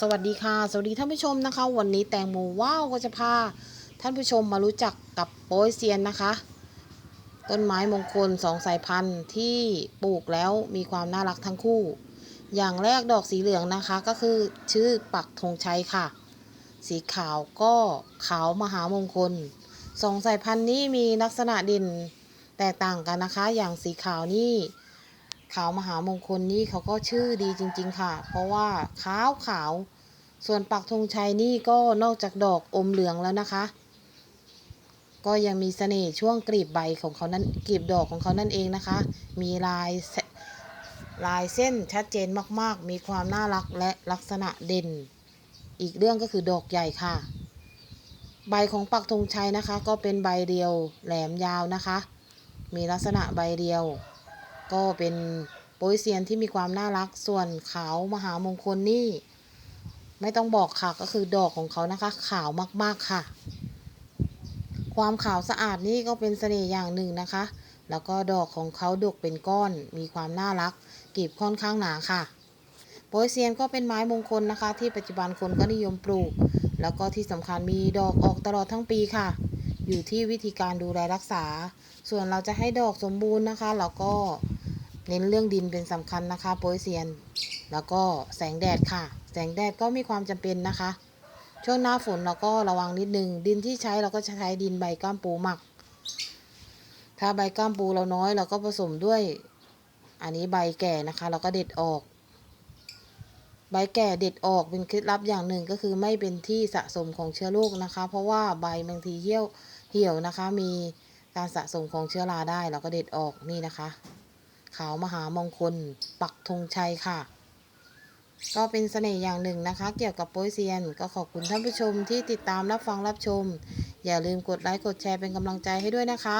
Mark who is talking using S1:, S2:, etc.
S1: สวัสดีค่ะ สวัสดีท่านผู้ชมนะคะ วันนี้แตงโมว้าวก็จะพาท่านผู้ชมมารู้จักกับโป๊ยเซียนนะคะ ต้นไม้มงคลสองสายพันธุ์ที่ปลูกแล้วมีความน่ารักทั้งคู่ อย่างแรกดอกสีเหลืองนะคะก็คือชื่อปักธงชัยค่ะ สีขาวก็ขาวมหามงคลสองสายพันธุ์นี้มีลักษณะเด่นแตกต่างกันนะคะ อย่างสีขาวนี่ ขาวมหามงคลนี่เขาก็ชื่อดีจริง ๆ ค่ะ เพราะว่าขาวขาว ส่วนปักธงชัยนี่ก็นอกจากดอกอมเหลืองแล้วนะคะ ก็ยังมีเสน่ห์ช่วงกลีบใบของเขานั้นกลีบดอกของเขานั่นเองนะคะ มีลายลายเส้นชัดเจนมากๆ มีความน่ารักและลักษณะเด่น อีกเรื่องก็คือดอกใหญ่ค่ะ ใบของปักธงชัยนะคะ ก็เป็นใบเดียวแหลมยาวนะคะ มีลักษณะใบเดียว ก็เป็นโปยเซียนที่มีความน่ารักส่วนขาวมหามงคลนี่ ไม่ต้องบอกค่ะก็คือดอกของเขานะคะ ขาวมากๆค่ะ ความขาวสะอาดนี่ก็เป็นเสน่ห์อย่างหนึ่งนะคะ แล้วก็ดอกของเขาดกเป็นก้อนมีความน่ารักกลีบค่อนข้างหนาค่ะโปยเซียนก็เป็นไม้มงคลนะคะ ที่ปัจจุบันคนก็นิยมปลูก แล้วก็ที่สำคัญมีดอกออกตลอดทั้งปีค่ะ อยู่ที่วิธีการดูแลรักษา ส่วนเราจะให้ดอกสมบูรณ์นะคะเราก็ เน้นเรื่องดินเป็นสำคัญนะคะโปยเซียน แล้วก็แสงแดดค่ะ แสงแดดก็มีความจำเป็นนะคะ ช่วงหน้าฝนเราก็ระวังนิดนึง ดินที่ใช้เราก็จะใช้ดินใบก้ามปูหมัก ถ้าใบก้ามปูเราน้อยเราก็ผสมด้วย อันนี้ใบแก่นะคะ เราก็เด็ดออก ใบแก่เด็ดออกเป็นเคล็ดลับอย่างหนึ่งก็คือไม่เป็นที่สะสมของเชื้อโรคนะคะ เพราะว่าใบบางทีเหี่ยวเหี่ยวนะคะ มีการสะสมของเชื้อราได้เราก็เด็ดออกนี่นะคะ ขาวมหามงคล ปักธงชัยค่ะ ก็เป็นเสน่ห์อย่างหนึ่งนะคะ เกี่ยวกับโปยเซียน ก็ขอบคุณท่านผู้ชมที่ติดตามรับฟังรับชม อย่าลืมกดไลค์กดแชร์เป็นกำลังใจให้ด้วยนะคะ